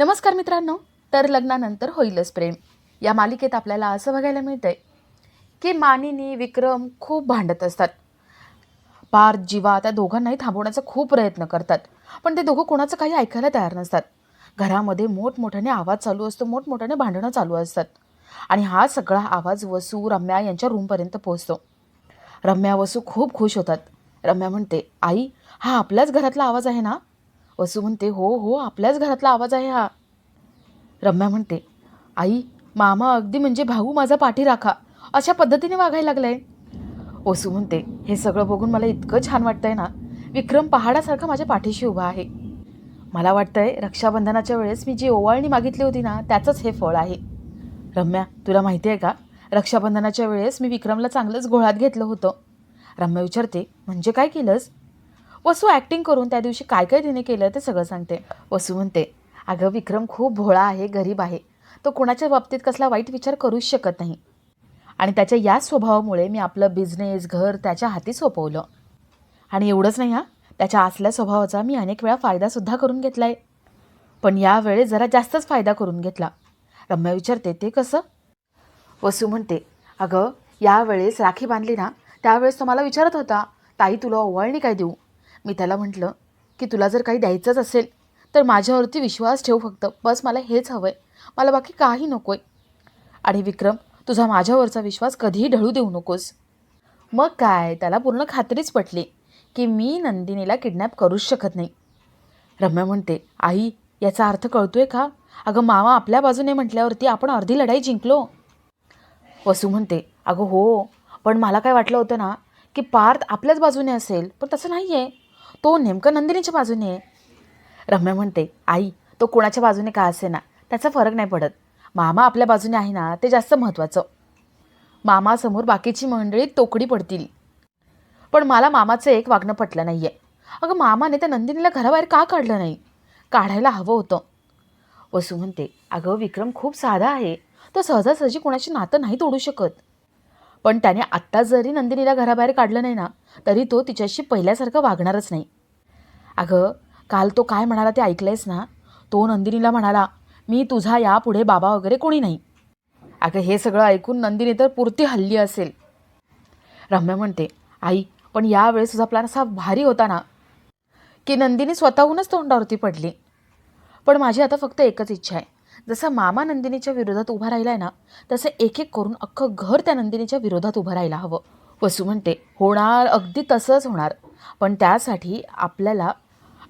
नमस्कार मित्रांनो तर लग्नानंतर होईलच प्रेम. या मालिकेत आपल्याला असं बघायला मिळतंय की मानिनी विक्रम खूप भांडत असतात. पार जीवा त्या दोघांनाही थांबवण्याचा खूप प्रयत्न करतात. पण ते दोघं कोणाचं काही ऐकायला तयार नसतात. घरामध्ये मोठमोठ्याने आवाज चालू असतो मोठमोठ्याने भांडणं चालू असतात. आणि हा सगळा आवाज वसू रम्या यांच्या रूमपर्यंत पोहोचतो. रम्या वसू खूप खुश होतात. रम्या म्हणते आई हा आपल्याच घरातला आवाज आहे ना? वसू म्हणते हो हो आपल्याच घरातला आवाज आहे हा. रम्या म्हणते आई मामा अगदी म्हणजे भाऊ माझा पाठी राखा. अशा पद्धतीने वागायला लागलाय. वसू म्हणते हे सगळं बघून मला इतकं छान वाटतंय ना. विक्रम पहाडासारखा माझ्या पाठीशी उभा आहे. मला वाटतंय रक्षाबंधनाच्या वेळेस मी जी ओवाळणी मागितली होती ना त्याचंच हे फळ आहे. रम्या तुला माहिती आहे का? रक्षाबंधनाच्या वेळेस मी विक्रमला चांगलंच घोळात घेतलं होतं. रम्या विचारते म्हणजे काय केलंस? वसू ॲक्टिंग करून त्या दिवशी काय काय तिने केलं ते सगळं सांगते. वसू म्हणते अगं विक्रम खूप भोळा आहे गरीब आहे. तो कोणाच्या बाबतीत कसला वाईट विचार करूच शकत नाही. आणि त्याच्या या स्वभावामुळे मी आपलं बिझनेस घर त्याच्या हाती सोपवलं. आणि एवढंच नाही हा त्याच्या असल्या स्वभावाचा मी अनेक वेळा फायदासुद्धा करून घेतला आहे पण यावेळेस जरा जास्तच फायदा करून घेतला. रम्या विचारते ते कसं? वसू म्हणते अगं यावेळेस राखी बांधली ना त्यावेळेस तो मला विचारत होता ताई तुला ओवाळणी काय देऊ? मी त्याला म्हटलं की तुला जर काही द्यायचंच असेल तर माझ्यावरती विश्वास ठेव फक्त. बस मला हेच हवं आहे मला बाकी काही नको आहे आणि विक्रम तुझा माझ्यावरचा विश्वास कधीही ढळू देऊ नकोस. मग काय त्याला पूर्ण खात्रीच पटली की मी नंदिनीला किडनॅप करूच शकत नाही. रम्या म्हणते आई याचा अर्थ कळतोय का? अगं मामा आपल्या बाजूने म्हटल्यावरती आपण अर्धी लढाई जिंकलो. वसू म्हणते अगं हो पण मला काय वाटलं होतं ना की पार्थ आपल्याच बाजूने असेल पण तसं नाही आहे तो नेमकं नंदिनीच्या बाजूने आहे. रम्या म्हणते आई तो कोणाच्या बाजूने का असे ना त्याचा फरक नाही पडत. मामा आपल्या बाजूने आहे ना ते जास्त महत्त्वाचं मामासमोर बाकीची मंडळी तोकडी पडतील. पण मला मामाचं एक वागणं पटलं नाही आहे अगं मामाने त्या नंदिनीला घराबाहेर का काढलं नाही? काढायला हवं होतं. वसू म्हणते अगं विक्रम खूप साधा आहे. तो सहजासहजी कोणाशी नातं नाही तोडू शकत. पण त्याने आत्ता जरी नंदिनीला घराबाहेर काढलं नाही ना तरी तो तिच्याशी पहिल्यासारखं वागणारच नाही. अगं काल तो काय म्हणाला ते ऐकलंयस ना? तो नंदिनीला म्हणाला मी तुझा यापुढे बाबा वगैरे कोणी नाही. अगं हे सगळं ऐकून नंदिनी तर पुरती हल्ली असेल. रम्या म्हणते आई पण यावेळेस तुझा प्लॅन असा भारी होता ना की नंदिनी स्वतःहूनच तोंडावरती पडली. पण माझी आता फक्त एकच इच्छा आहे. जसं मामा नंदिनीच्या विरोधात उभा राहिला आहे ना तसं एक एक करून अख्खं घर त्या नंदिनीच्या विरोधात उभं राहायला हवं. वसू म्हणते होणार अगदी तसंच होणार. पण त्यासाठी आपल्याला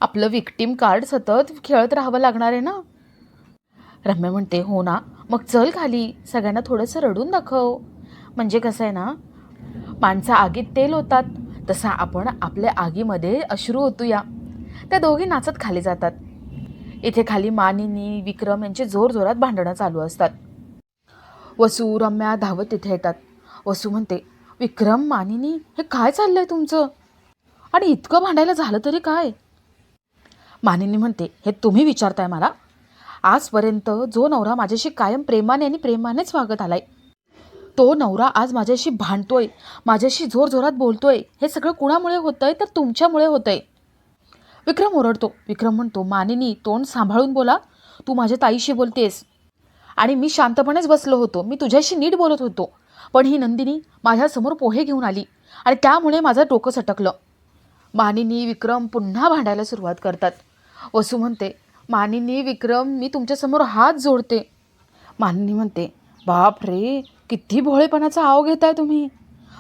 आपलं विक्टीम कार्ड सतत खेळत राहावं लागणार आहे ना? रम्या म्हणते हो ना. मग चल खाली. सगळ्यांना थोडंसं रडून दाखव. म्हणजे कसं आहे ना माणसं आगीत तेल होतात. तसं आपण आपल्या आगीमध्ये अश्रू ओतूया. त्या दोघी नाचत खाली जातात. इथे खाली मानिनी विक्रम यांची जोरजोरात भांडणं चालू असतात. वसू रम्या धावत तिथे येतात. वसू म्हणते विक्रम मानिनी हे काय चाललंय तुमचं? आणि इतकं भांडायला झालं तरी काय? मानिनी म्हणते हे तुम्ही विचारताय मला? आजपर्यंत जो नवरा माझ्याशी कायम प्रेमाने आणि प्रेमानेच वागत आलाय तो नवरा आज माझ्याशी भांडतोय माझ्याशी जोरजोरात बोलतोय हे सगळं कुणामुळे होतंय तर तुमच्यामुळे होतंय. विक्रम ओरडतो. विक्रम म्हणतो मानिनी तोंड सांभाळून बोला. तू माझ्या ताईशी बोलतेस. आणि मी शांतपणेच बसलो होतो. मी तुझ्याशी नीट बोलत होतो. पण ही नंदिनी माझ्यासमोर पोहे घेऊन आली आणि त्यामुळे माझं डोकं सटकलं. मानिनी विक्रम पुन्हा भांडायला सुरुवात करतात. वसू म्हणते मानिनी विक्रम मी तुमच्यासमोर हात जोडते. मानिनी म्हणते बाप रे किती भोळेपणाचा आव घेताय तुम्ही.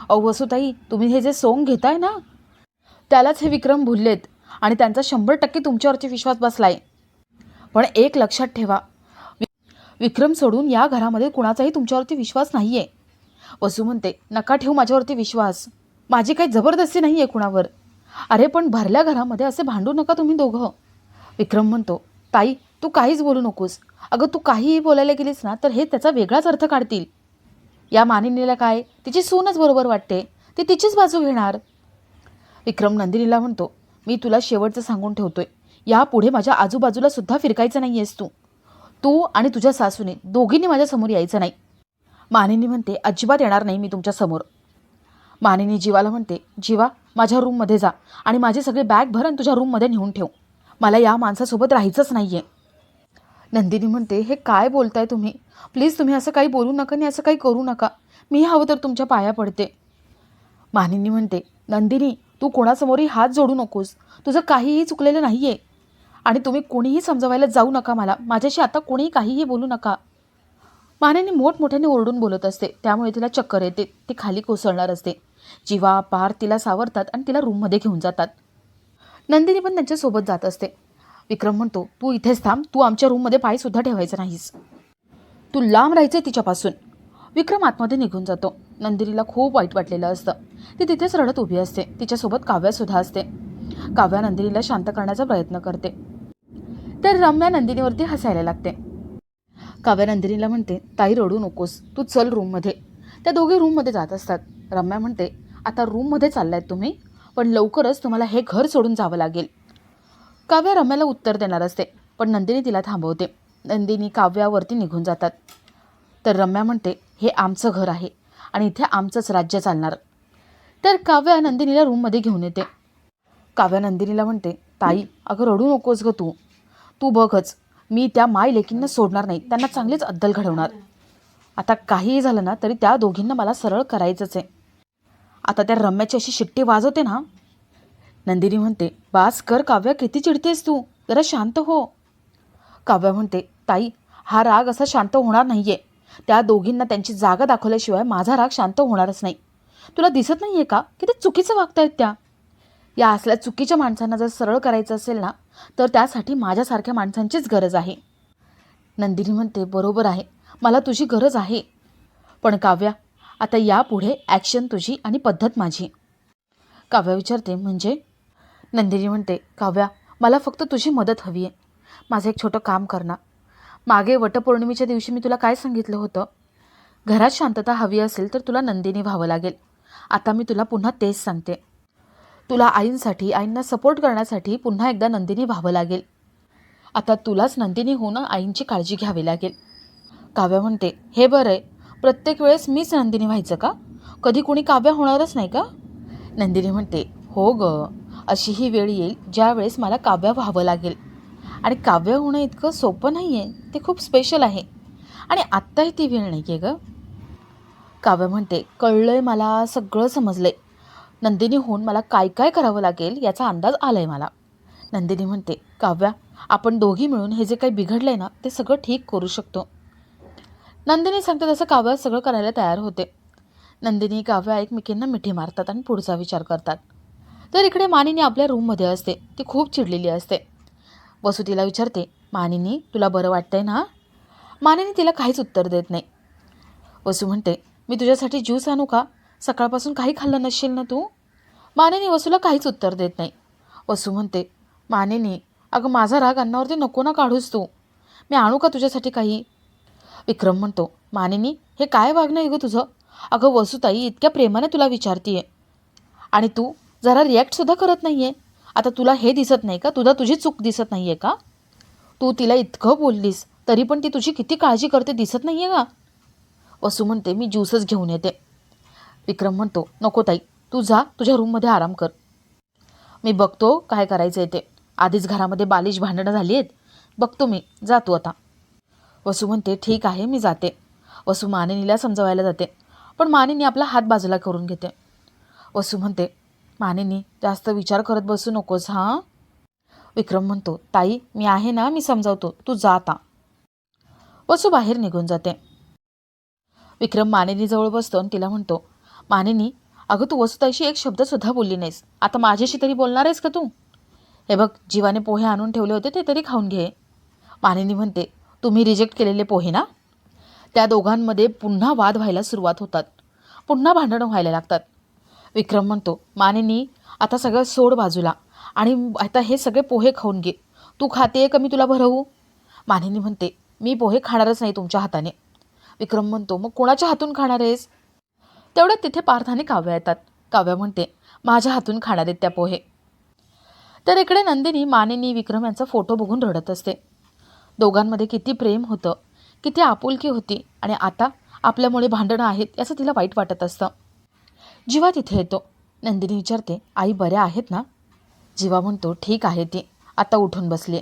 अहो वसुताई तुम्ही हे जे सोंग घेताय ना त्यालाच हे विक्रम भुललेत. आणि त्यांचा शंभर टक्के तुमच्यावरती विश्वास बसलाय. पण एक लक्षात ठेवा विक्रम सोडून या घरामध्ये कुणाचाही तुमच्यावरती विश्वास नाही आहे वसू म्हणते नका ठेवू माझ्यावरती विश्वास. माझी काही जबरदस्ती नाही आहे कुणावर. अरे पण भरल्या घरामध्ये असे भांडू नका तुम्ही दोघं. विक्रम म्हणतो ताई तू काहीच बोलू नकोस. अगं तू काहीही बोलायला गेलीस ना तर हे त्याचा वेगळाच अर्थ काढतील. या मानिनीला काय? तिची सूनच बरोबर वाटते. ती तिचीच बाजू घेणार. विक्रम नंदिनीला म्हणतो मी तुला शेवटचं सांगून ठेवतोय. यापुढे माझ्या आजूबाजूला सुद्धा फिरकायचं नाही आहेस तू. तू आणि तुझ्या सासूने दोघींनी माझ्यासमोर यायचं नाही. मानिनी म्हणते अजिबात येणार नाही मी तुमच्यासमोर मानिनी जीवाला म्हणते जीवा माझ्या रूममध्ये जा आणि माझी सगळी बॅग भर आणि तुझ्या रूममध्ये नेऊन ठेव. मला या माणसासोबत राहायचंच नाही आहे नंदिनी म्हणते हे काय बोलताय तुम्ही? प्लीज तुम्ही असं काही बोलू नका आणि असं काही करू नका. मी हवं तर तुमच्या पाया पडते. मानिनी म्हणते नंदिनी तू कोणासमोरही हात जोडू नकोस. तुझं काहीही चुकलेलं नाही आहे आणि तुम्ही कोणीही समजवायला जाऊ नका मला. माझ्याशी आता कोणीही काहीही बोलू नका. मानेने मोठमोठ्याने ओरडून बोलत असते. त्यामुळे तिला चक्कर येते. ती खाली कोसळणार असते. जीवा पार तिला सावरतात आणि तिला रूममध्ये घेऊन जातात. नंदिनी पण त्यांच्यासोबत जात असते. विक्रम म्हणतो तू इथेच थांब. तू आमच्या रूममध्ये पायसुद्धा ठेवायचा नाहीस. तू लांब राहायचं तिच्यापासून. विक्रम आतमध्ये निघून जातो. नंदिनीला खूप वाईट वाटलेलं असतं. ती तिथेच रडत उभी असते. तिच्यासोबत काव्यासुद्धा असते. काव्या नंदिनीला शांत करण्याचा प्रयत्न करते. तर रम्या नंदिनीवरती हसायला लागते. काव्या नंदिनीला म्हणते ताई रडू नकोस. तू चल रूममध्ये. त्या दोघे रूममध्ये जात असतात. रम्या म्हणते आता रूममध्ये चाललायत तुम्ही पण लवकरच तुम्हाला हे घर सोडून जावं लागेल. काव्या रम्याला उत्तर देणार असते पण नंदिनी तिला थांबवते. नंदिनी काव्यावरती निघून जातात. तर रम्या म्हणते हे आमचं घर आहे. आणि इथे आमचंच राज्य चालणार. तर काव्या नंदिनीला रूममध्ये घेऊन येते. काव्या नंदिनीला म्हणते ताई अगं रडू नकोस ग तू. तू बघच मी त्या माय लेकींना सोडणार नाही त्यांना चांगलीच अद्दल घडवणार. आता काहीही झालं ना तरी त्या दोघींना मला सरळ करायचंच आहे. आता त्या रम्याची अशी शिट्टी वाजवते ना. नंदिनी म्हणते बास कर काव्या किती चिडतेस तू. जरा शांत हो. काव्या म्हणते ताई हा राग असा शांत होणार नाही आहे त्या दोघींना त्यांची जागा दाखवल्याशिवाय माझा राग शांत होणारच नाही. तुला दिसत नाही आहे का की ते चुकीचं वागतायत त्या? या असल्या चुकीच्या माणसांना जर सरळ करायचं असेल ना तर त्यासाठी माझ्यासारख्या माणसांचीच गरज आहे. नंदिनी म्हणते बरोबर आहे. मला तुझी गरज आहे. पण काव्या आता यापुढे ॲक्शन तुझी आणि पद्धत माझी. काव्या विचारते म्हणजे? नंदिनी म्हणते काव्या मला फक्त तुझी मदत हवी आहे माझं एक छोटं काम करणार मागे वटपौर्णिमेच्या दिवशी मी तुला काय सांगितलं होतं? घरात शांतता हवी असेल तर तुला नंदिनी व्हावं लागेल. आता मी तुला पुन्हा तेच सांगते. तुला आईंसाठी आईंना सपोर्ट करण्यासाठी पुन्हा एकदा नंदिनी व्हावं लागेल. आता तुलाच नंदिनी होणं आईंची काळजी घ्यावी लागेल. काव्या म्हणते हे बरं आहे. प्रत्येक वेळेस मीच नंदिनी व्हायचं का? कधी कुणी काव्या होणारच नाही का? नंदिनी म्हणते हो ग. अशी ही वेळ येईल ज्यावेळेस मला काव्य व्हावं लागेल. आणि काव्य होणं इतकं सोपं नाही आहे ते खूप स्पेशल आहे. आणि आत्ताही ती वेळ नाही आहे ग. काव्य म्हणते कळलं आहे मला सगळं समजलं आहे नंदिनी होऊन मला काय काय करावं लागेल याचा अंदाज आला आहे मला. नंदिनी म्हणते काव्या आपण दोघी मिळून हे जे काही बिघडलं आहे ना ते सगळं ठीक करू शकतो. नंदिनी सांगते तसं काव्या सगळं करायला तयार होते. नंदिनी काव्या एकमेकींना मिठी मारतात आणि पुढचा विचार करतात. तर इकडे मानिनी आपल्या रूममध्ये असते. ती खूप चिडलेली असते. वसू तिला विचारते मानिनी तुला बरं वाटतंय ना? मानिनी तिला काहीच उत्तर देत नाही. वसू म्हणते मी तुझ्यासाठी ज्यूस आणू का? सकाळपासून काही खाल्लं नसशील ना तू? मानेनी वसूला काहीच उत्तर देत नाही. वसू म्हणते मानेनी अगं माझा राग अन्नावरती नको ना काढूस तू. मी आणू का तुझ्यासाठी काही? विक्रम म्हणतो मानिनी हे काय वागणं आहे गं तुझं? अगं वसुताई इतक्या प्रेमाने तुला विचारतीये. आणि तू जरा रिॲक्टसुद्धा करत नाही आहे आता तुला हे दिसत नाही का? तुला तुझी चूक दिसत नाही आहे का? तू तिला इतकं बोललीस तरी पण ती तुझी किती काळजी करते दिसत नाही आहे का? वसू म्हणते मी ज्यूसच घेऊन येते. विक्रम म्हणतो नको ताई तू जा तुझ्या रूममध्ये आराम कर. मी बघतो काय करायचं आहे ते. आधीच घरामध्ये बालिश भांडणं झाली आहेत. बघतो मी जा तू आता. वसू म्हणते ठीक आहे मी जाते. वसू मानिनीला समजवायला जाते पण मानिनी आपला हात बाजूला करून घेते. वसू म्हणते मानिनी जास्त विचार करत बसू नकोस हां? विक्रम म्हणतो ताई मी आहे ना मी समजावतो तू जा आता. वसू बाहेर निघून जाते. विक्रम मानिनीजवळ बसतो आणि तिला म्हणतो मानिनी अगं तू वसुताईशी एक शब्दसुद्धा बोलली नाहीस. आता माझ्याशी तरी बोलणार आहेस का तू? हे बघ जीवाने पोहे आणून ठेवले होते ते तरी खाऊन घे. मानिनी म्हणते तुम्ही रिजेक्ट केलेले पोहे ना? त्या दोघांमध्ये पुन्हा वाद व्हायला सुरुवात होतात. पुन्हा भांडणं व्हायला लागतात. विक्रम म्हणतो मानिनी आता सगळं सोड बाजूला आणि आता हे सगळे पोहे खाऊन घे. तू खाते का मी तुला भरवू? मानिनी म्हणते मी पोहे खाणारच नाही तुमच्या हाताने. विक्रम म्हणतो मग कोणाच्या हातून खाणार आहेस? तेवढ्यात तिथे पार्थाने काव्या येतात. काव्या म्हणते माझ्या हातून खाणार आहेत त्या पोहे. तर इकडे नंदिनी मानेनी विक्रम यांचा फोटो बघून रडत असते. दोघांमध्ये किती प्रेम होतं किती आपुलकी होती आणि आता आपल्यामुळे भांडणं आहेत याचं तिला वाईट वाटत असतं. जीवा तिथे येतो. नंदिनी विचारते आई बऱ्या आहेत ना? जीवा म्हणतो ठीक आहे ती. आता उठून बसली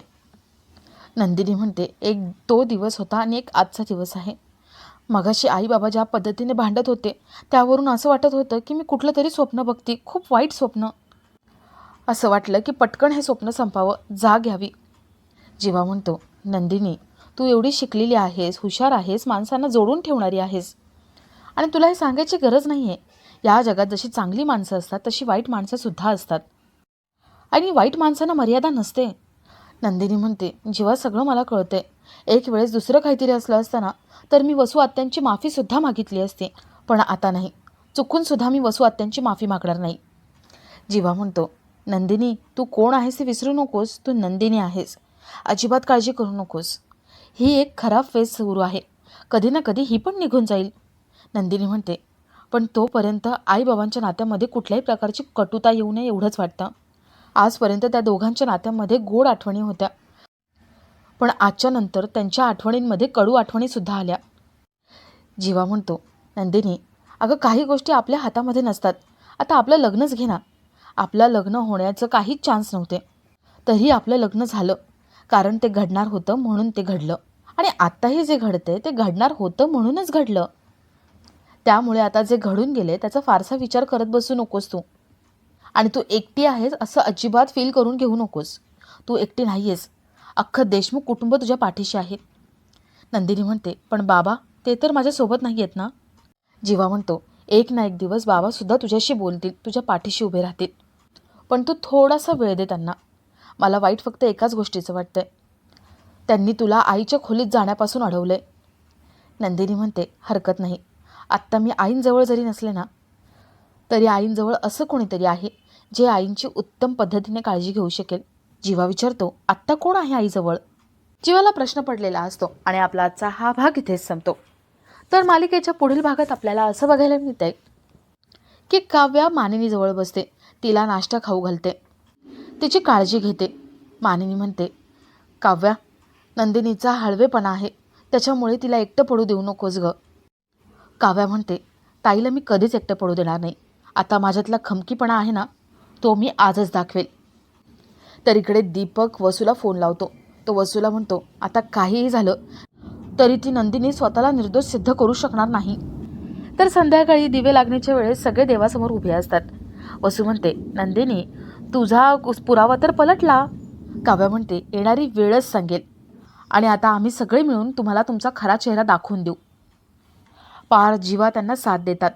नंदिनी म्हणते एक तो दिवस होता आणि एक आजचा दिवस आहे. मगाशी आई बाबा ज्या पद्धतीने भांडत होते त्यावरून असं वाटत होतं की मी कुठलं तरी स्वप्न बघते खूप वाईट स्वप्न. असं वाटलं की पटकन हे स्वप्न संपावं जा घ्यावी जीवा म्हणतो नंदिनी तू एवढी शिकलेली आहेस हुशार आहेस माणसांना जोडून ठेवणारी आहेस. आणि तुला हे सांगायची गरज नाही आहे या जगात जशी चांगली माणसं असतात तशी वाईट माणसंसुद्धा असतात. आणि वाईट माणसांना मर्यादा नसते. नंदिनी म्हणते जेव्हा सगळं मला कळते एक वेळेस दुसरं काहीतरी असलं असताना तर मी वसू आत्यांची माफीसुद्धा मागितली असते. पण आता नाही. चुकूनसुद्धा मी वसू आत्यांची माफी मागणार नाही. जीवा म्हणतो नंदिनी तू कोण आहेस हे विसरू नकोस. तू नंदिनी आहेस. अजिबात काळजी करू नकोस. ही एक खराब फेज सुरू आहे. कधी ना कधी ही पण निघून जाईल. नंदिनी म्हणते पण तोपर्यंत आईबाबांच्या नात्यामध्ये कुठल्याही प्रकारची कटुता येऊ नये एवढंच वाटतं. आजपर्यंत त्या दोघांच्या नात्यामध्ये गोड आठवणी होत्या. पण आजच्या नंतर त्यांच्या आठवणींमध्ये कडू आठवणीसुद्धा आल्या. जीवा म्हणतो नंदिनी अगं काही गोष्टी आपल्या हातामध्ये नसतात. आता आपलं लग्नच घे ना. आपलं लग्न होण्याचं काहीच चान्स नव्हते. तरी आपलं लग्न झालं. कारण ते घडणार होतं म्हणून ते घडलं. आणि आत्ताही जे घडतंय ते घडणार होतं म्हणूनच घडलं. त्यामुळे आता जे घडून गेले त्याचा फारसा विचार करत बसू नकोस तू. आणि तू एकटी आहेस असं अजिबात फील करून घेऊ नकोस. तू एकटी नाही आहेस अख्खं देशमुख कुटुंब तुझ्या पाठीशी आहे. नंदिनी म्हणते पण बाबा ते तर माझ्यासोबत नाही आहेत ना? जीवा म्हणतो एक ना एक दिवस बाबासुद्धा तुझ्याशी बोलतील तुझ्या पाठीशी उभे राहतील. पण तू थोडासा वेळ दे त्यांना. मला वाईट फक्त एकाच गोष्टीचं वाटतंय. त्यांनी तुला आईच्या खोलीत जाण्यापासून अडवलं आहे नंदिनी म्हणते हरकत नाही. आत्ता मी आईंजवळ जरी नसले ना तरी आईंजवळ असं कोणीतरी आहे जे आईंची उत्तम पद्धतीने काळजी घेऊ शकेल. जीवा विचारतो आत्ता कोण आहे आईजवळ? जीवाला प्रश्न पडलेला असतो आणि आपला आजचा हा भाग इथेच संपतो. तर मालिकेच्या पुढील भागात आपल्याला असं बघायला मिळतंय की काव्या मानिनीजवळ बसते तिला नाश्ता खाऊ घालते तिची काळजी घेते. मानिनी म्हणते काव्या नंदिनीचा हळवेपणा आहे त्याच्यामुळे तिला एकटं पडू देऊ नकोस गं. काव्या म्हणते ताईला मी कधीच एकटं पडू देणार नाही. आता माझ्यातला खमकीपणा आहे ना तो मी आजच दाखवेल. तर इकडे दीपक वसूला फोन लावतो. तो वसूला म्हणतो आता काहीही झालं तरी ती नंदिनी स्वतःला निर्दोष सिद्ध करू शकणार नाही. तर संध्याकाळी दिवे लागण्याच्या वेळेस सगळे देवासमोर उभे असतात. वसू म्हणते नंदिनी तुझा कुस- पुरावा तर पलटला. काव्या म्हणते येणारी वेळच सांगेल. आणि आता आम्ही सगळे मिळून तुम्हाला तुमचा खरा चेहरा दाखवून देऊ. पार जीवा त्यांना साथ देतात.